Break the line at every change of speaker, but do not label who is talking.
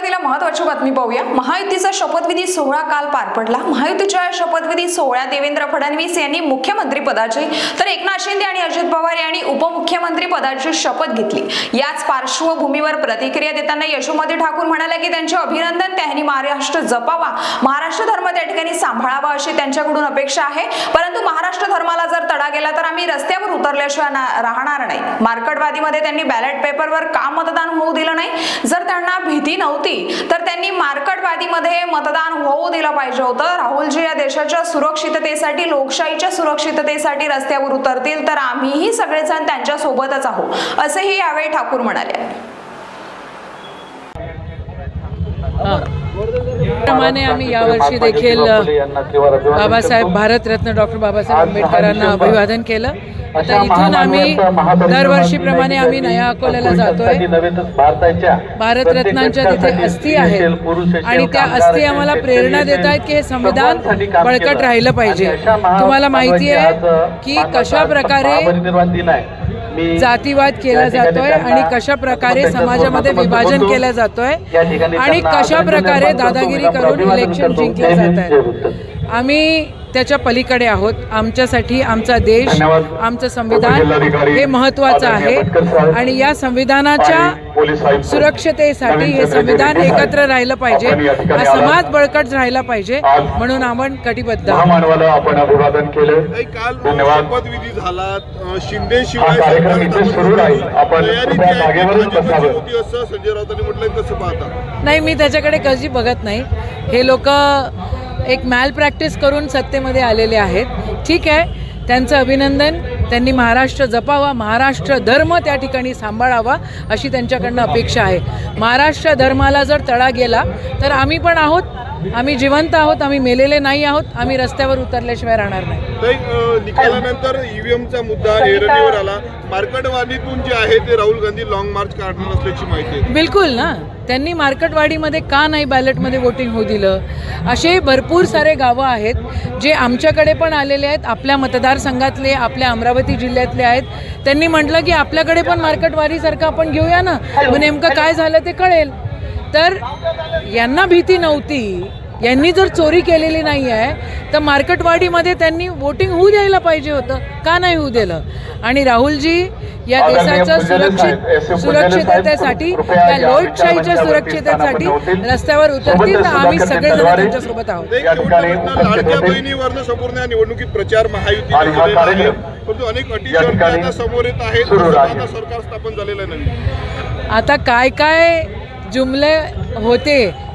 सुरुवातीला महत्वाची बातमी पाहूया. महायुतीचा शपथविधी सोहळा काल पार पडला. महायुतीच्या शपथविधी सोहळ्यात देवेंद्र फडणवीस यांनी मुख्यमंत्री पदाची तर एकनाथ शिंदे आणि अजित पवार यांनी उपमुख्यमंत्री पदाची शपथ घेतली. याच पार्श्वभूमीवर प्रतिक्रिया देताना यशोमती ठाकूर म्हणाल्या की त्यांचे अभिनंदन त्यांनी महाराष्ट्र जपावा. महाराष्ट्र धर्म त्या ठिकाणी सांभाळावा अशी त्यांच्याकडून अपेक्षा आहे. परंतु महाराष्ट्र धर्माला जर तडा गेला तर आम्ही रस्त्यावर उतरल्याशिवाय राहणार नाही. मार्कडवादीमध्ये त्यांनी बॅलेट पेपरवर का मतदान होऊ दिलं नाही. जर त्यांना भीती नव्हती तर त्यांनी मार्कटवादीमध्ये मतदान होऊ दिलं पाहिजे होतं. राहुलजी या देशाच्या सुरक्षिततेसाठी लोकशाहीच्या सुरक्षिततेसाठी रस्त्यावर उतरतील तर आम्हीही सगळेजण त्यांच्या सोबतच आहोत असेही यावेळी ठाकूर म्हणाले.
प्रमाणे आम्ही यावर्षी देखील बाबासाहेब भारतरत्न डॉक्टर बाबासाहेब आंबेडकरांना अभिवादन केलं. आता इथून आम्ही दरवर्षीप्रमाणे आम्ही नया अकोल्याला जातोय. भारतरत्नांच्या तिथे अस्थी आहेत. आणि त्या अस्थी आम्हाला प्रेरणा देत आहेत की हे संविधान बळकट राहिलं पाहिजे. तुम्हाला माहिती आहे की कशा प्रकारे जातीवाद केला जातोय आणि कशा प्रकारे समाजामध्ये विभाजन केलं जातोय आणि कशा प्रकारे दादागिरी करून इलेक्शन जिंकले जात आहेत आम्ही त्याच्या पलीकडे आहोत. आमच्यासाठी आमचा देश आमचं संविधान हे महत्वाचं आहे. आणि या संविधानाच्या सुरक्षतेसाठी हे संविधान एकत्र राहिलं पाहिजे. हा समाज बळकट राहिला पाहिजे म्हणून आपण कटिबद्ध
आपण अभिवादन केलं.
झाला. शिंदे
नाही मी त्याच्याकडे कशी बघत नाही. हे लोक एक मॅल प्रॅक्टिस करून सत्तेमध्ये आलेले आहेत. ठीक आहे. त्यांचं अभिनंदन. त्यांनी महाराष्ट्र जपावा. महाराष्ट्र धर्म त्या ठिकाणी सांभाळावा अशी त्यांच्याकडनं अपेक्षा आहे. महाराष्ट्र धर्माला जर तडा गेला तर आम्ही पण आहोत. आम्ही जिवंत आहोत. आम्ही मेलेले नाही आहोत. आम्ही रस्त्यावर उतरल्याशिवाय राहणार नाही.
निकालानंतर ईव्हीएमचा मुद्दा ऐरणीवर आला. मार्केटवादीतून जे आहे ते राहुल गांधी लॉंग मार्च काढणार असल्याची माहिती आहे.
बिलकुल ना. त्यांनी मार्केटवाडीमध्ये का नाही बॅलेटमध्ये वोटिंग होऊ दिलं? असे भरपूर सारे गावं आहेत जे आमच्याकडे पण आलेले आहेत आपल्या मतदारसंघातले आपल्या अमरावती जिल्ह्यातले आहेत. त्यांनी म्हटलं की आपल्याकडे पण मार्केटवाडीसारखं आपण घेऊया ना. मग नेमकं काय झालं ते कळेल. तर यांना भीती नव्हती. यांनी जर चोरी केलेली नाही आहे तर मार्केटवाडीमध्ये त्यांनी वोटिंग होऊ द्यायला पाहिजे होतं. का नाही होऊ दिलं? आणि राहुलजी या देशाच्या सुरक्षित सुरक्षिततेसाठी त्या लोकशाहीच्या सुरक्षिततेसाठी रस्त्यावर उतरतील तर आम्ही सगळेजण त्यांच्यासोबत आहोत.
या
लाडक्या बहिणीवरनं संपूर्ण या निवडणुकीत प्रचार
कार्यक्रम
परंतु अनेक अटी
या
समोर येत आहेत. सरकार स्थापन झालेलं आहे नवीन
आता काय काय जुमले होते